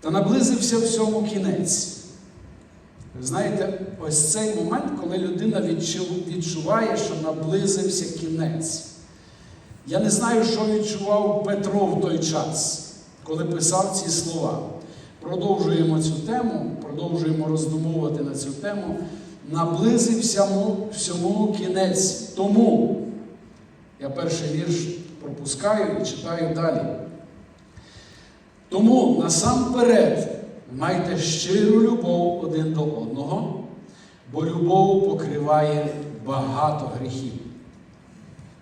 Та наблизився всьому кінець. Знаєте, ось цей момент, коли людина відчуває, що наблизився кінець. Я не знаю, що відчував Петро в той час, коли писав ці слова. Продовжуємо цю тему, продовжуємо роздумовувати на цю тему. Наблизився всьому кінець. Тому я перший вірш пропускаю і читаю далі. Тому насамперед майте щиру любов один до одного, бо любов покриває багато гріхів.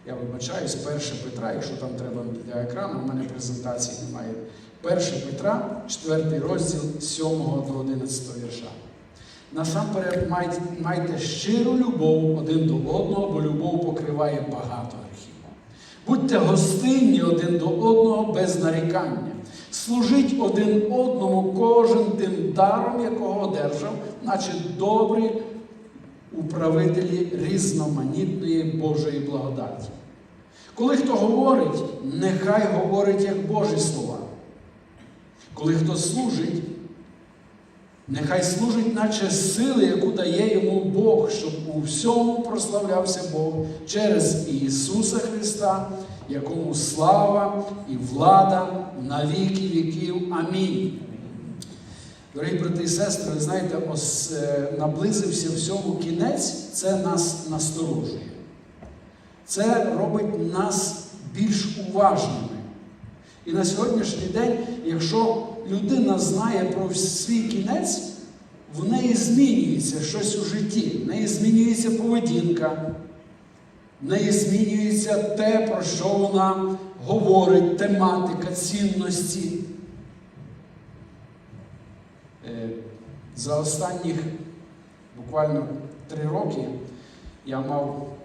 Я вибачаюсь, 1 Петра, якщо там треба для екрану, у мене презентації немає. 1 Петра, 4 розділ 7 до 11 вірша. Насамперед майте, майте щиру любов один до одного, бо любов покриває багато гріхів. Будьте гостинні один до одного без нарікання. Служіть один одному кожен тим даром, якого одержав, наче добрі управителі різноманітної Божої благодаті. Коли хто говорить, нехай говорить як Божі слова. Коли хто служить, нехай служить, наче сили, яку дає йому Бог, щоб у всьому прославлявся Бог через Ісуса Христа, якому слава і влада на віки віків. Амінь. Дорогі брати і сестри, ви знаєте, ось е, наблизився всьому кінець, це нас насторожує. Це робить нас більш уважними. І на сьогоднішній день, якщо людина знає про свій кінець, в неї змінюється щось у житті, в неї змінюється поведінка, в неї змінюється те, про що вона говорить, тематика, цінності. Е, За останніх буквально три роки я мав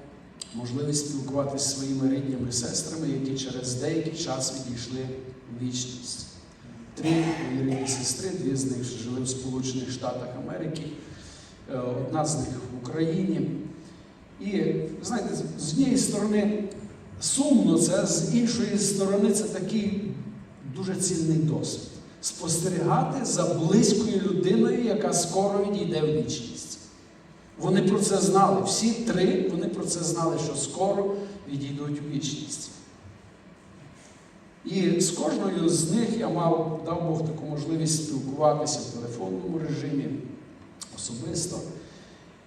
можливість спілкуватися зі своїми рідними сестрами, які через деякий час відійшли в вічність. Три рідні сестри, дві з них жили в Сполучених Штатах Америки, е, одна з них в Україні. І знаєте, з однієї сторони сумно це, з іншої сторони, це такий дуже цінний досвід. Спостерігати за близькою людиною, яка скоро відійде в вічність. Вони про це знали. Всі три вони про це знали, що скоро відійдуть у вічність. І з кожною з них я мав, дав Бог таку можливість спілкуватися в телефонному режимі особисто.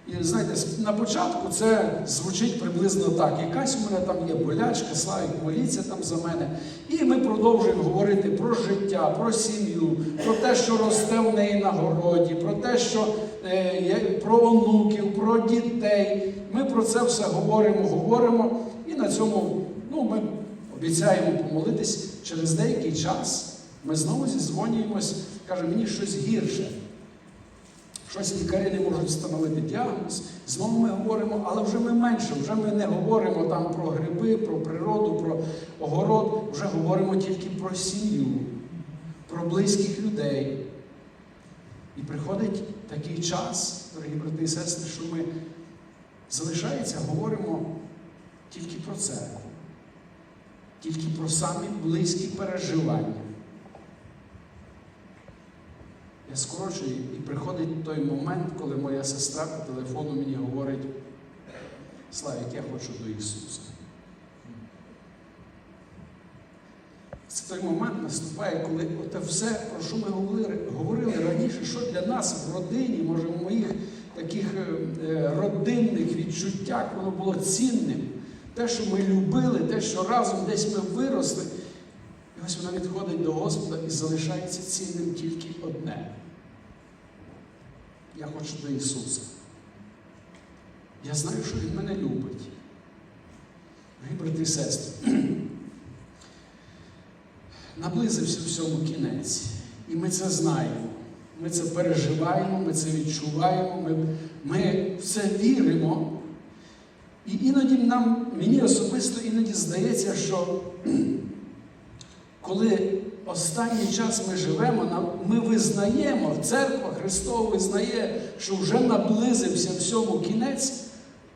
І знаєте, на початку це звучить приблизно так. Якась у мене там є болячка, Славік, моліться там за мене. І ми продовжуємо говорити про життя, про сім'ю, про те, що росте в неї на городі, про те, що е, про онуків, про дітей. Ми про це все говоримо, говоримо. І на цьому ну, ми обіцяємо помолитись через деякий час. Ми знову зізвонюємось, каже, мені щось гірше. Щось лікарі не можуть встановити діагноз. Знову ми говоримо, але вже ми менше, вже ми не говоримо там про гриби, про природу, про огород, вже говоримо тільки про сім'ю, про близьких людей. І приходить такий час, дорогі брати і сестри, що ми залишається, говоримо тільки про церкву, тільки про самі близькі переживання. Я скорочую, і приходить той момент, коли моя сестра по телефону мені говорить, Славік, я хочу до Ісуса. Це той момент наступає, коли оте все, про що ми говорили, говорили раніше, що для нас в родині, може, в моїх таких е, е, родинних відчуттях воно було цінним. Те, що ми любили, те, що разом десь ми виросли. І ось вона відходить до Господа і залишається цінним тільки одне. Я хочу до Ісуса. Я знаю, що Він мене любить. Мої брати і сестри, наблизився всьому кінець. І ми це знаємо. Ми це переживаємо, ми це відчуваємо, ми, ми в це віримо. І іноді нам, мені особисто іноді здається, що коли останній час ми живемо, ми визнаємо, церква Христова визнає, що вже наблизився всьому кінець,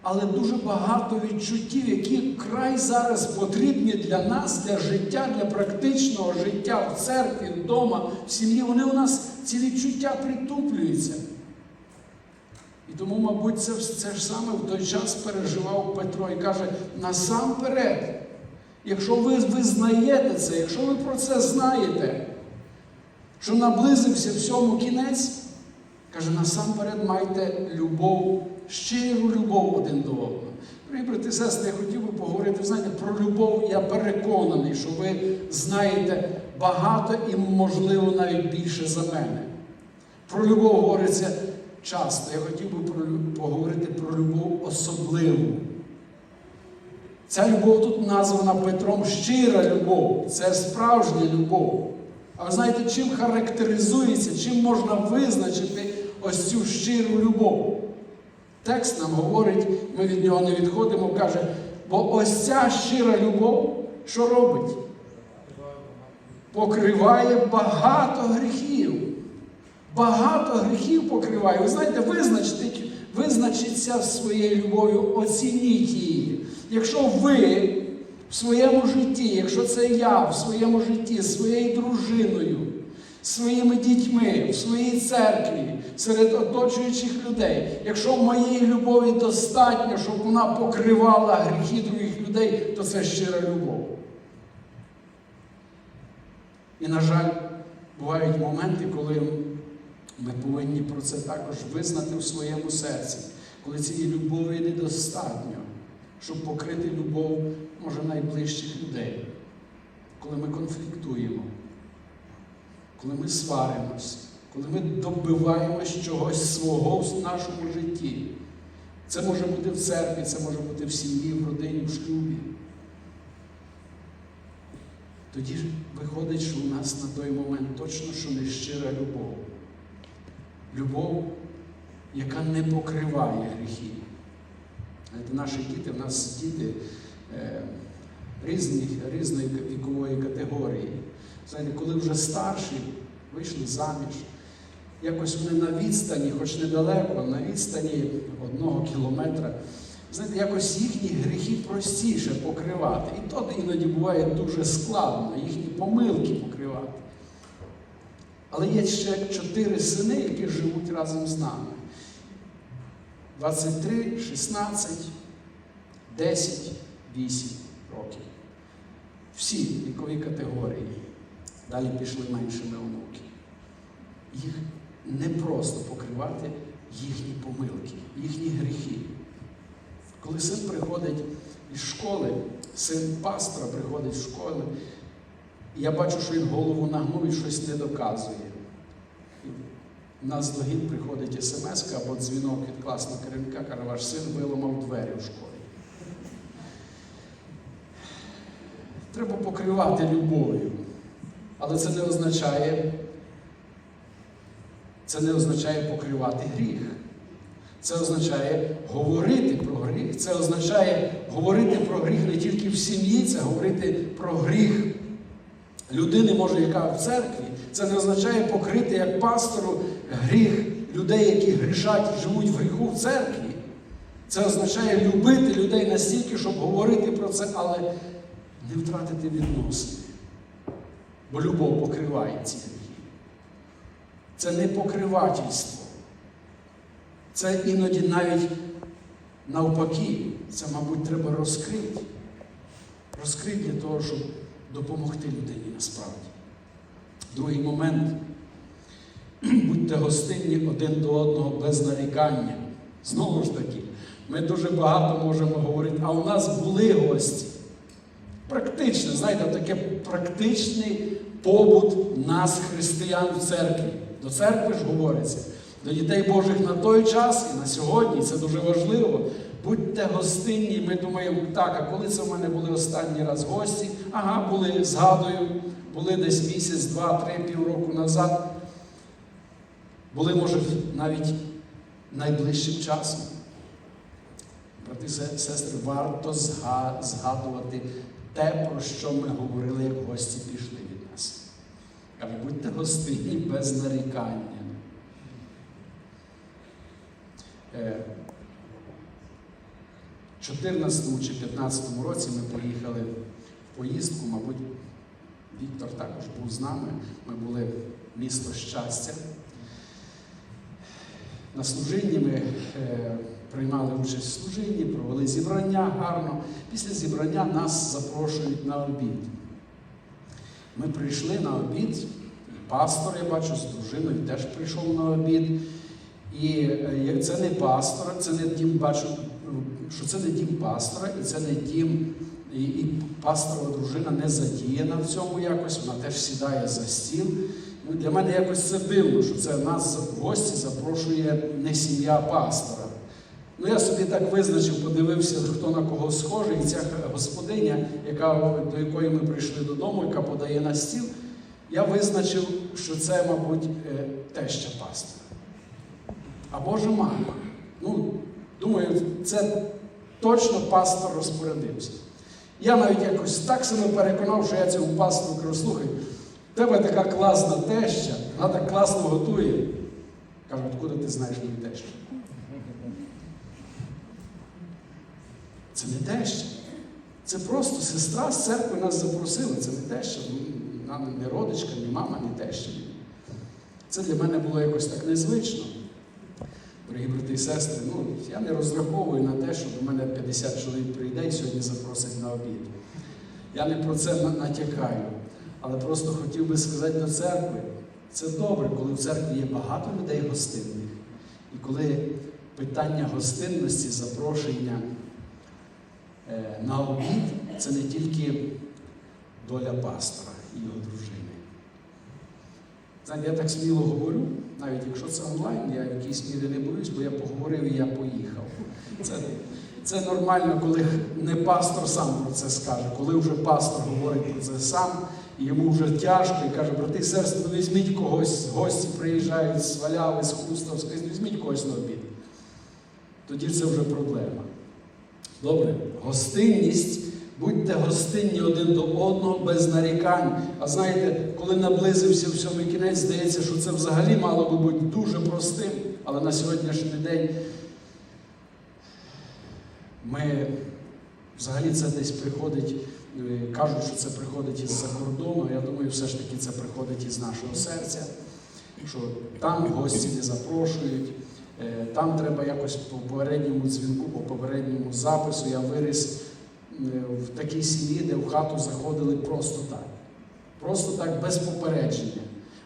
але дуже багато відчуттів, які край зараз потрібні для нас, для життя, для практичного життя в церкві, вдома, в сім'ї. Вони у нас ці відчуття притуплюються. І тому, мабуть, це, це ж саме в той час переживав Петро і каже: насамперед, якщо ви визнаєте це, якщо ви про це знаєте, що наблизився всьому кінець, каже, насамперед майте любов, щиру любов один до одного. Брати сестри, я хотів би поговорити, знаєте, про любов, я переконаний, що ви знаєте багато і, можливо, навіть більше за мене. Про любов говориться часто. Я хотів би поговорити про любов особливу. Ця любов тут названа Петром щира любов. Це справжня любов. А ви знаєте, чим характеризується, чим можна визначити ось цю щиру любов? Текст нам говорить, ми від нього не відходимо, каже, бо ось ця щира любов, що робить? Покриває багато гріхів. Багато гріхів покриває. Ви знаєте, визначиться своєю любов'ю, оцініть її. Якщо ви в своєму житті, якщо це я в своєму житті, своєю дружиною, своїми дітьми, в своїй церкві, серед оточуючих людей, якщо моєї любові достатньо, щоб вона покривала гріхи других людей, то це щира любов. І, на жаль, бувають моменти, коли ми повинні про це також визнати в своєму серці, коли цієї любові недостатньо, щоб покрити любов, може, найближчих людей, коли ми конфліктуємо, коли ми сваримось, коли ми добиваємось чогось свого в нашому житті. Це може бути в церкві, це може бути в сім'ї, в родині, в шлюбі. Тоді ж виходить, що у нас на той момент точно що не щира любов. Любов, яка не покриває гріхи. Наші діти, в нас діти е, різні, різної вікової категорії. Знаєте, коли вже старші, вийшли заміж, якось вони на відстані, хоч недалеко, на відстані одного кілометра, знаєте, якось їхні гріхи простіше покривати. І то іноді буває дуже складно, їхні помилки покривати. Але є ще чотири сини, які живуть разом з нами. 23, 16, 10, 8 років. Всі вікові категорії. Далі пішли меншими онуки. Їх не просто покривати їхні помилки, їхні гріхи. Коли син приходить із школи, син пастора приходить з школи, я бачу, що він голову нагнув і щось не доказує. У нас до гід приходить смс або дзвінок від класного керівника, каже, ваш син виламав двері в школі. Треба покривати любов'ю. Але це не означає, це не означає покривати гріх. Це означає говорити про гріх. Це означає говорити про гріх не тільки в сім'ї, це говорити про гріх людини, може, яка в церкві. Це не означає покрити як пастору гріх людей, які грішать, і живуть в гріху в церкві. Це означає любити людей настільки, щоб говорити про це, але не втратити відносини. Бо любов покриває ці гріхи. Це не покривательство. Це іноді навіть навпаки, це, мабуть, треба розкрити. Розкрити для того, щоб допомогти людині насправді. Другий момент. Будьте гостинні один до одного без нарікання. Знову ж таки, ми дуже багато можемо говорити, а у нас були гості. Практично, знаєте, таке практичний побут нас, християн в церкві. До церкви ж говориться, до дітей Божих на той час і на сьогодні, це дуже важливо. Будьте гостинні, ми думаємо, так, а коли це в мене були останній раз гості? Ага, були, згадую, були десь місяць, два, три, півроку назад. Були, може, навіть найближчим часом. Брати сестри, варто згадувати те, про що ми говорили, як гості пішли від нас. Каже, будьте гостинні без нарікання. 14 чи 15 році ми поїхали в поїздку, мабуть, Віктор також був з нами. Ми були місто щастя. На служінні ми е, приймали участь в служінні, провели зібрання гарно. Після зібрання нас запрошують на обід. Ми прийшли на обід, пастор, я бачу, з дружиною теж прийшов на обід. І е, це не пастор, це не дім, бачу, що це не дім пастора, і це не дім, і, і пасторова дружина не задіяна в цьому якось, вона теж сідає за стіл. Ну, для мене якось це дивно, що це нас в гості запрошує не сім'я пастора. Ну, я собі так визначив, подивився, хто на кого схожий, і ця господиня, яка, до якої ми прийшли додому, яка подає на стіл, я визначив, що це, мабуть, е, теща пастора. А може мама. Ну, думаю, це точно пастор розпорядився. Я навіть якось так себе переконав, що я цьому пастору кажу, слухай, в тебе така класна теща, вона так класно готує. Кажу, откуда ти знаєш мою тещу? Це не теща. Це просто сестра з церкви нас запросила. Це не теща, не родичка, ні мама, ні теща. Це для мене було якось так незвично. Дорогі брати і сестри, ну, я не розраховую на те, що до мене 50 чоловік прийде і сьогодні запросить на обід. Я не про це натякаю. Але просто хотів би сказати до церкви, це добре, коли в церкві є багато людей гостинних. І коли питання гостинності, запрошення е, на обід це не тільки доля пастора і його дружини. Знаєте, я так сміло говорю, навіть якщо це онлайн, я в якійсь мірі не боюсь, бо я поговорив і я поїхав. Це, це нормально, коли не пастор сам про це скаже, коли вже пастор говорить про це сам, і йому вже тяжко, і каже, брати сестри, ну візьміть когось, гості приїжджають, сваляли з Хустовська, візьміть когось на обід. Тоді це вже проблема. Добре, гостинність. Будьте гостинні один до одного без нарікань. А знаєте, коли наблизився всьомий кінець, здається, що це взагалі мало би бути дуже простим. Але на сьогоднішній день ми взагалі це десь приходить, е, кажуть, що це приходить із-за кордону. Я думаю, все ж таки це приходить із нашого серця, що там гості не запрошують. Е, Там треба якось по попередньому дзвінку, по попередньому запису. Я виріс в такій сім'ї, де в хату заходили просто так. Просто так, без попередження.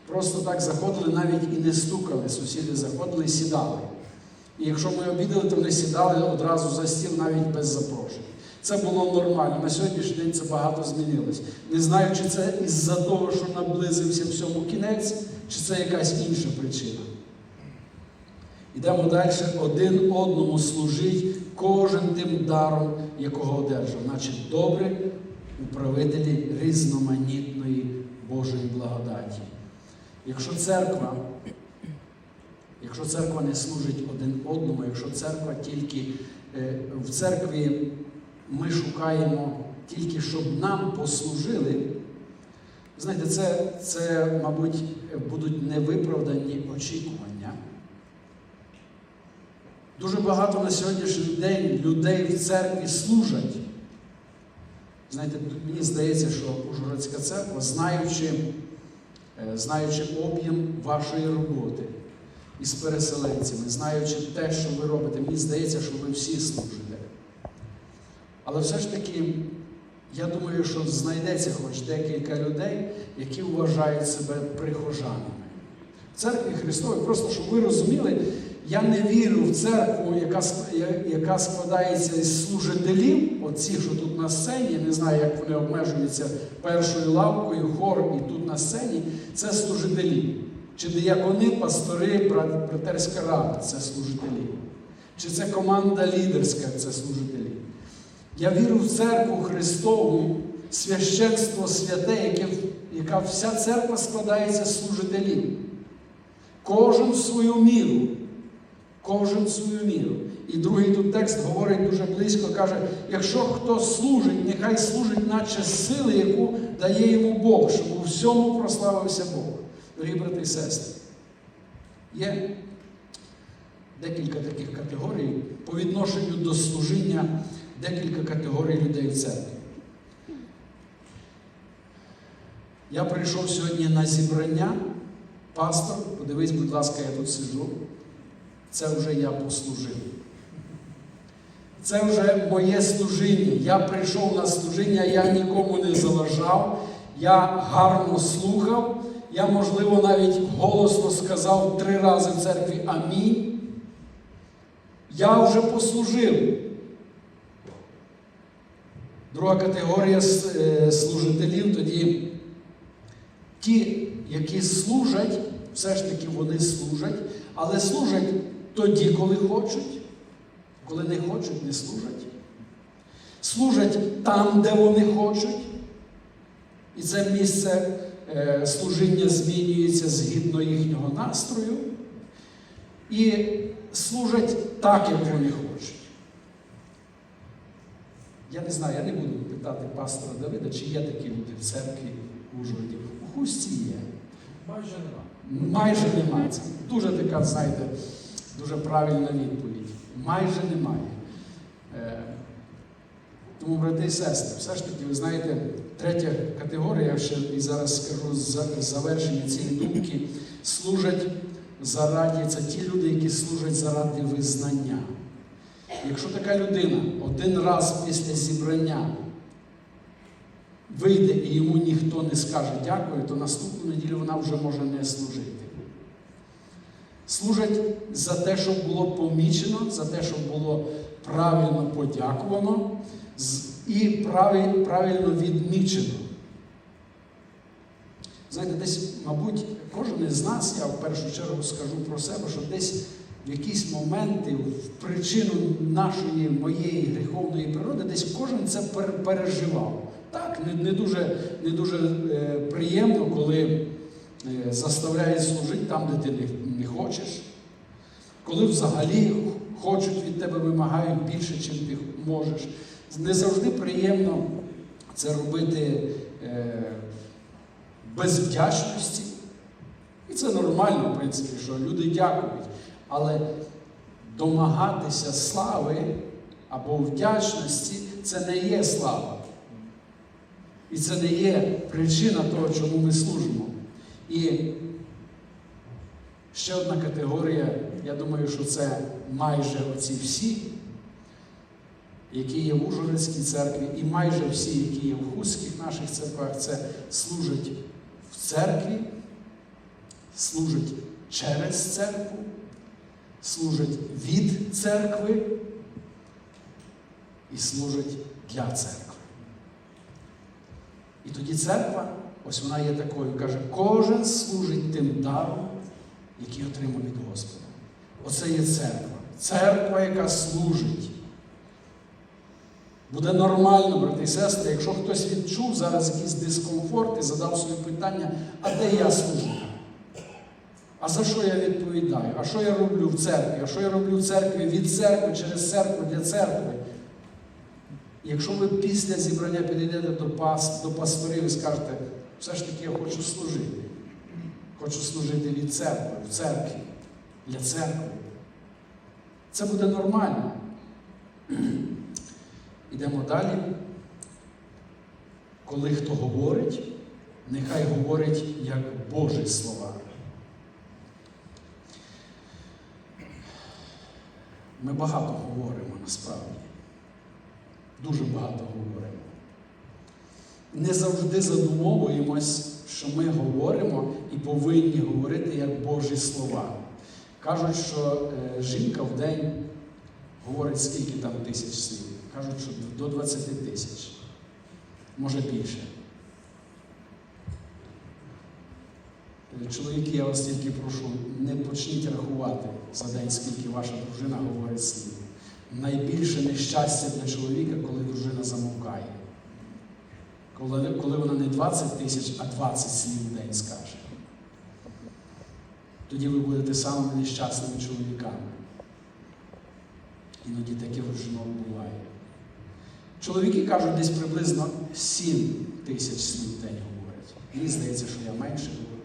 Просто так заходили, навіть і не стукали. Сусіди заходили і сідали. І якщо ми обідали, то вони сідали одразу за стіл, навіть без запрошень. Це було нормально. На сьогоднішній день це багато змінилось. Не знаю, чи це із-за того, що наблизився всьому кінець, чи це якась інша причина. Ідемо далі. Один одному служить кожен тим даром, якого одержав. Значить, добре управителі різноманітної Божої благодаті. Якщо церква, якщо церква не служить один одному, якщо церква тільки е, в церкві ми шукаємо тільки, щоб нам послужили, знаєте, це, це мабуть, будуть невиправдані очікування. Дуже багато на сьогоднішній день людей в церкві служать. Знаєте, мені здається, що Ужгородська церква, знаючи, е, знаючи об'єм вашої роботи із переселенцями, знаючи те, що ви робите, мені здається, що ви всі служите. Але все ж таки, я думаю, що знайдеться хоч декілька людей, які вважають себе прихожанами. В церкві Христовій, просто щоб ви розуміли, я не вірю в церкву, яка, яка складається із служителів, оці, що тут на сцені, не знаю, як вони обмежуються першою лавкою, хором і тут на сцені, це служителі. Чи диякони, пастори, братерська рада це служителі. Чи це команда лідерська це служителі. Я вірю в церкву Христову, священство святе, яке, яка вся церква складається з служителів. Кожен в свою міру. Кожен свою міру. І другий тут текст говорить дуже близько, каже: якщо хто служить, нехай служить, наче сили, яку дає йому Бог, щоб у всьому прославився Бог. Дорогі брати і сестри, є декілька таких категорій по відношенню до служіння декілька категорій людей в церкві. Я прийшов сьогодні на зібрання. Пастор, подивись, будь ласка, я тут сиджу. Це вже я послужив. Це вже моє служіння. Я прийшов на служіння, я нікому не заважав, я гарно слухав. Я, можливо, навіть голосно сказав три рази в церкві Амінь. Я вже послужив. Друга категорія е, служителів тоді ті, які служать, все ж таки вони служать, але служать тоді, коли хочуть, коли не хочуть, не служать. Служать там, де вони хочуть. І це місце е, служіння змінюється згідно їхнього настрою. І служать так, як вони хочуть. Я не знаю, я не буду питати пастора Давида, чи є такі люди в церкві в Ужгороді. У Хусті є. Майже нема. Майже немає. Це дуже така, знаєте, дуже правильна відповідь. Майже немає. Е, Тому, брати і сестри, все ж таки, ви знаєте, третя категорія, я ще і зараз скажу завершення цієї думки, служать заради, це ті люди, які служать заради визнання. Якщо така людина один раз після зібрання вийде і йому ніхто не скаже дякую, то наступну неділю вона вже може не служити. Служать за те, щоб було помічено, за те, щоб було правильно подякувано і правильно відмічено. Знаєте, десь, мабуть, кожен із нас, я в першу чергу скажу про себе, що десь в якісь моменти, в причину нашої, моєї гріховної природи, десь кожен це переживав. Так, не, не дуже, не дуже е, приємно, коли е, заставляють служити там, де ти не, не хочеш. Коли взагалі хочуть від тебе вимагають більше, чим ти можеш. Не завжди приємно це робити е, без вдячності. І це нормально, в принципі, що люди дякують. Але домагатися слави або вдячності це не є слава. І це не є причина того, чому ми служимо. І ще одна категорія, я думаю, що це майже оці всі, які є в Ужгородській церкві, і майже всі, які є в хустських наших церквах, це служать в церкві, служать через церкву, служать від церкви і служать для церкви. І тоді церква, ось вона є такою, каже, кожен служить тим даром, який отримав від Господа. Оце є церква. Церква, яка служить. Буде нормально, брати і сестри, якщо хтось відчув зараз якийсь дискомфорт і задав собі питання, а де я служу? А за що я відповідаю? А що я роблю в церкві? А що я роблю в церкві від церкви, через церкву для церкви? Якщо ви після зібрання підійдете до, пас, до пасторів і скажете, все ж таки я хочу служити. Хочу служити від церкви, в церкві, для церкви. Це буде нормально. Ідемо далі. Коли хто говорить, нехай говорить як Божі слова. Ми багато говоримо насправді. Дуже багато говоримо. Не завжди задумовуємось, що ми говоримо і повинні говорити як Божі слова. Кажуть, що е, жінка в день говорить скільки там тисяч слів. Кажуть, що до 20 тисяч, може більше. Е, Чоловіки, я вас тільки прошу, не почніть рахувати за день, скільки ваша дружина говорить слів. Найбільше нещастя для чоловіка, коли дружина замовкає. Коли, коли вона не 20 тисяч, а 20 слів в день скаже. Тоді ви будете самими нещасними чоловіками. Іноді таке в жінок буває. Чоловіки кажуть, десь приблизно 7 тисяч слів день говорять. Мені здається, що я менше говорю.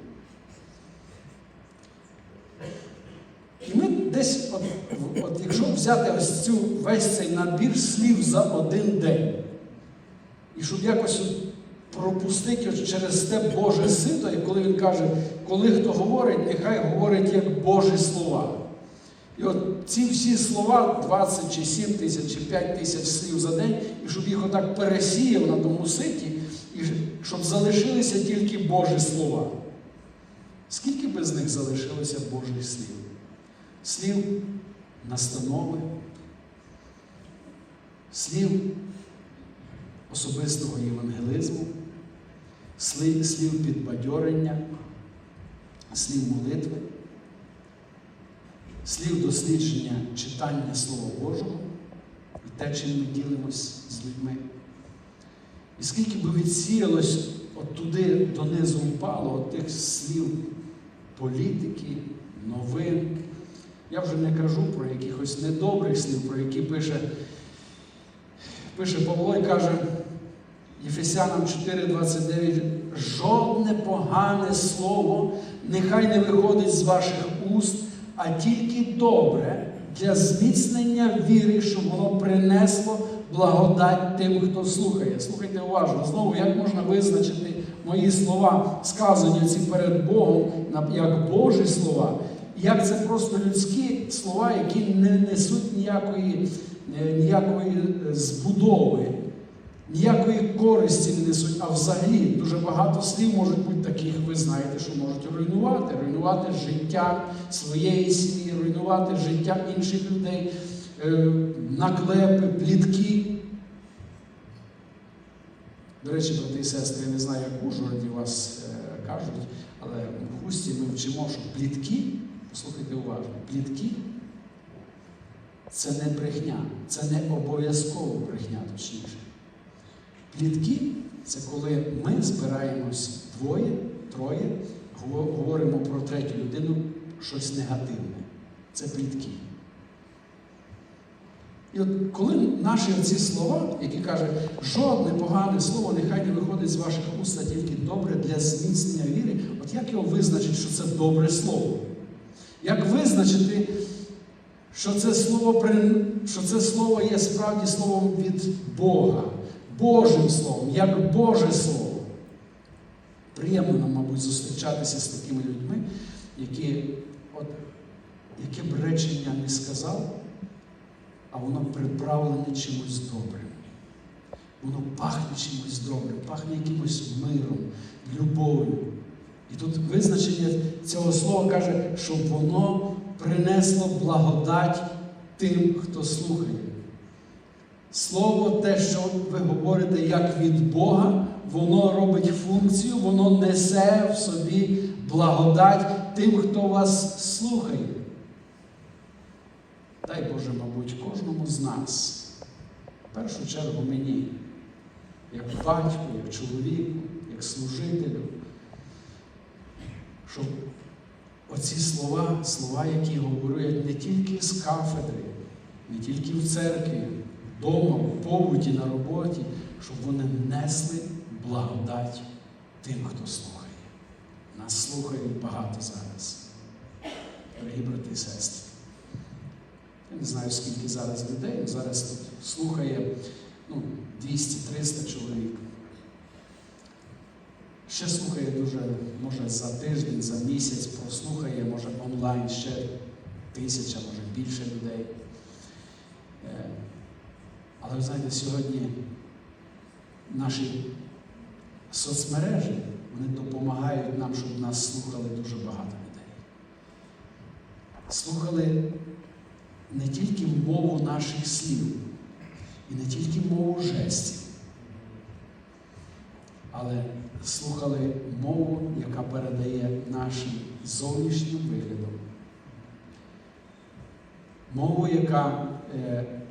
І ми десь, от, от якщо взяти ось цю весь цей набір слів за один день, і щоб якось пропустити через те Боже сито, і коли він каже, коли хто говорить, нехай говорить як Божі слова. І от ці всі слова, 20 чи 7 тисяч, чи 5 тисяч слів за день, і щоб їх отак пересіяв на тому ситі, і щоб залишилися тільки Божі слова. Скільки би з них залишилося Божих слів? Слів настанови, слів особистого євангелизму, слів, підбадьорення, слів молитви, слів дослідження читання Слова Божого і те, чим ми ділимось з людьми. І скільки би відсіялось от туди донизу впало от тих слів політики, новин. Я вже не кажу про якихось недобрих слів, про які пише, пише Павло і каже Єфесянам 4:29, жодне погане слово нехай не виходить з ваших уст, а тільки добре для зміцнення віри, щоб воно принесло благодать тим, хто слухає. Слухайте уважно, знову, як можна визначити мої слова, сказані ці перед Богом, як Божі слова, як це просто людські слова, які не несуть ніякої, е, ніякої е, збудови, ніякої користі не несуть, а взагалі дуже багато слів можуть бути таких, ви знаєте, що можуть руйнувати, руйнувати життя своєї сім'ї, руйнувати життя інших людей, е, наклепи, плітки. До речі, брати і сестри, я не знаю, як в Ужгороді вас е, кажуть, але в хусті ми вчимо, що плітки, послухайте уважно, плітки це не брехня, це не обов'язково брехня, точніше. Плітки це коли ми збираємось двоє, троє, говоримо про третю людину щось негативне. Це плітки. І от коли наші ці слова, які каже, жодне погане слово нехай не виходить з ваших уст, а тільки добре для зміцнення віри, от як його визначити, що це добре слово? Як визначити, що це слово, що це слово є справді словом від Бога, Божим Словом, як Боже Слово? Приємно мабуть, зустрічатися з такими людьми, які, от, яке б речення не сказав, а воно приправлене чимось добрим. Воно пахне чимось добрим, пахне якимось миром, любов'ю. І тут визначення цього слова каже, щоб воно принесло благодать тим, хто слухає. Слово, те, що ви говорите як від Бога, воно робить функцію, воно несе в собі благодать тим, хто вас слухає. Дай Боже, мабуть, кожному з нас, в першу чергу мені, як батьку, як чоловіку, як служителю, щоб оці слова, слова, які говорять не тільки з кафедри, не тільки в церкві, вдома, в побуті, на роботі, щоб вони несли благодать тим, хто слухає. Нас слухають багато зараз. Дорогі брати і сестри. Я не знаю, скільки зараз людей, зараз тут слухає ну, 200-300 чоловік. Ще слухає дуже, може, за тиждень, за місяць прослухає, може, онлайн ще тисяча, може більше людей. Але ви знаєте, сьогодні наші соцмережі вони допомагають нам, щоб нас слухали дуже багато людей. Слухали не тільки мову наших слів, і не тільки мову жестів, але слухали мову, яка передає нашим зовнішнім виглядом. Мову, яка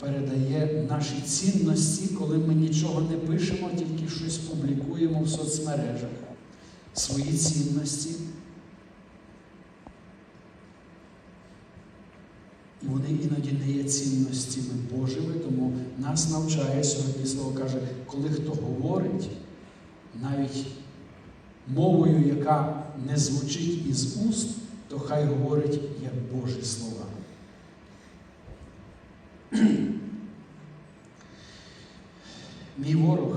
передає наші цінності, коли ми нічого не пишемо, тільки щось публікуємо в соцмережах. Свої цінності. І вони іноді не є цінностями Божими, тому нас навчає сьогодні слово каже, коли хто говорить, навіть мовою, яка не звучить із уст, то хай говорить як Божі слова. мій ворог,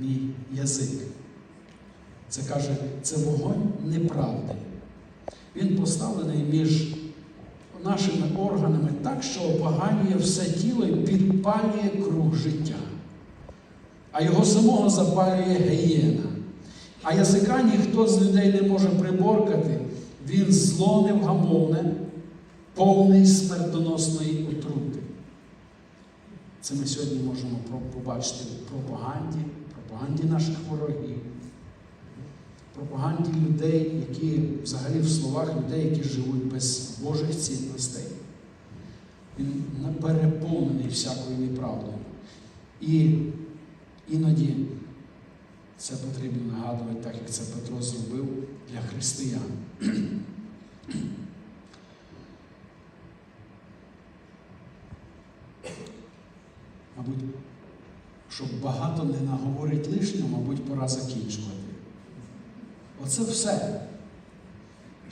мій язик. Це каже, це вогонь неправди. Він поставлений між нашими органами так, що опоганює все тіло і підпалює круг життя. А його самого запалює гієна. А язика ніхто з людей не може приборкати, він зло невгамовне, повний смертоносної отрути. Це ми сьогодні можемо побачити в пропаганді, пропаганді наших ворогів, пропаганді людей, які взагалі в словах людей, які живуть без Божих цінностей. Він переповнений всякою неправдою. І іноді це потрібно нагадувати, так як це Петро зробив для християн. Мабуть, щоб багато не наговорить лишнього, мабуть, пора закінчувати. Оце все.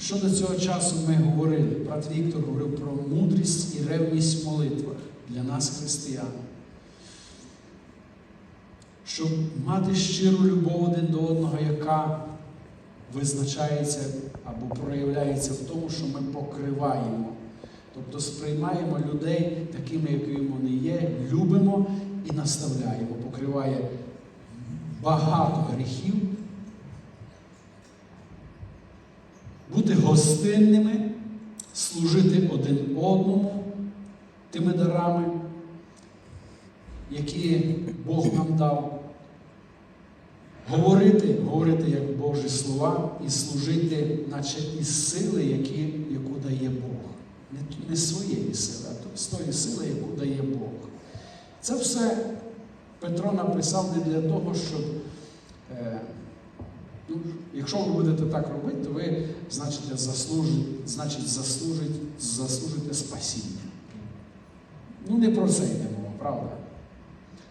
Що до цього часу ми говорили? Брат Віктор говорив про мудрість і ревність в молитвах для нас, християн. Щоб мати щиру любов один до одного, яка визначається або проявляється в тому, що ми покриваємо. Тобто сприймаємо людей такими, якими вони є, любимо і наставляємо. Покриває багато гріхів. Бути гостинними, служити один одному тими дарами, які Бог нам дав. Говорити, говорити як Божі слова і служити, наче із сили, які, яку дає Бог. Не, не своєї сили, а з тої сили, яку дає Бог. Це все Петро написав не для того, щоб. Е, ну, якщо ви будете так робити, то ви значить, заслужите, значить, заслужить, заслужите спасіння. Ну, не про це йде мова, правда?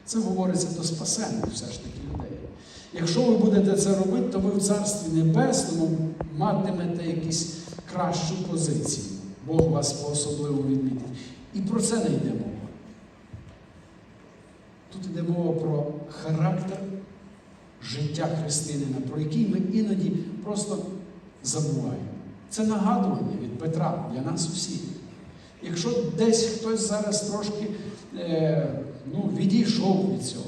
Це говориться до спасення все ж таки людей. Якщо ви будете це робити, то ви в Царстві Небесному матимете якусь кращу позицію. Бог вас по-особливо відмітить. І про це не йде мова. Тут йде мова про характер життя християнина, про який ми іноді просто забуваємо. Це нагадування від Петра для нас усіх. Якщо десь хтось зараз трошки е, ну, відійшов від цього,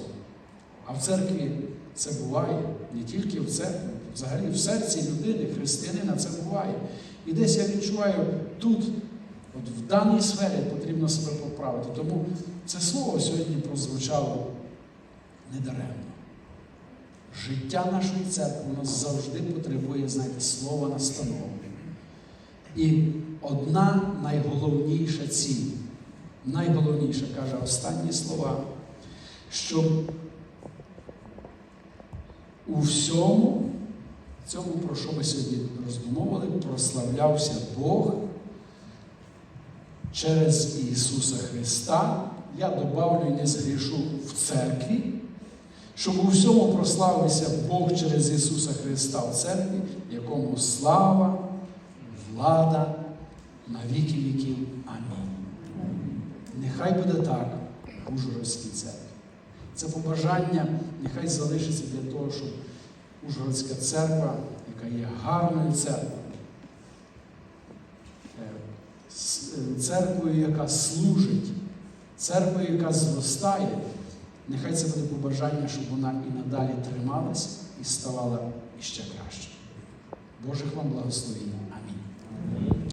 а в церкві це буває, не тільки в церкві, взагалі в серці людини, християнина це буває. І десь я відчуваю тут, от в даній сфері потрібно себе поправити. Тому це слово сьогодні прозвучало недаремно. Життя нашої церкви воно завжди потребує, знаєте, слова настанови. І одна найголовніша ціль, найголовніша, каже останні слова, щоб у всьому, цьому, про що ми сьогодні роздумовували, прославлявся Бог через Ісуса Христа. Я добавлю і не згрішу в церкві, щоб у всьому прославився Бог через Ісуса Христа в церкві, якому слава, влада на віки віків. Амінь. Нехай буде так в Ужгородській церкві. Це побажання нехай залишиться для того, щоб Ужгородська церква, яка є гарною церквою, церквою, яка служить, церквою, яка зростає, нехай це буде побажання, щоб вона і надалі трималась і ставала іще краще. Божих вам благословіння.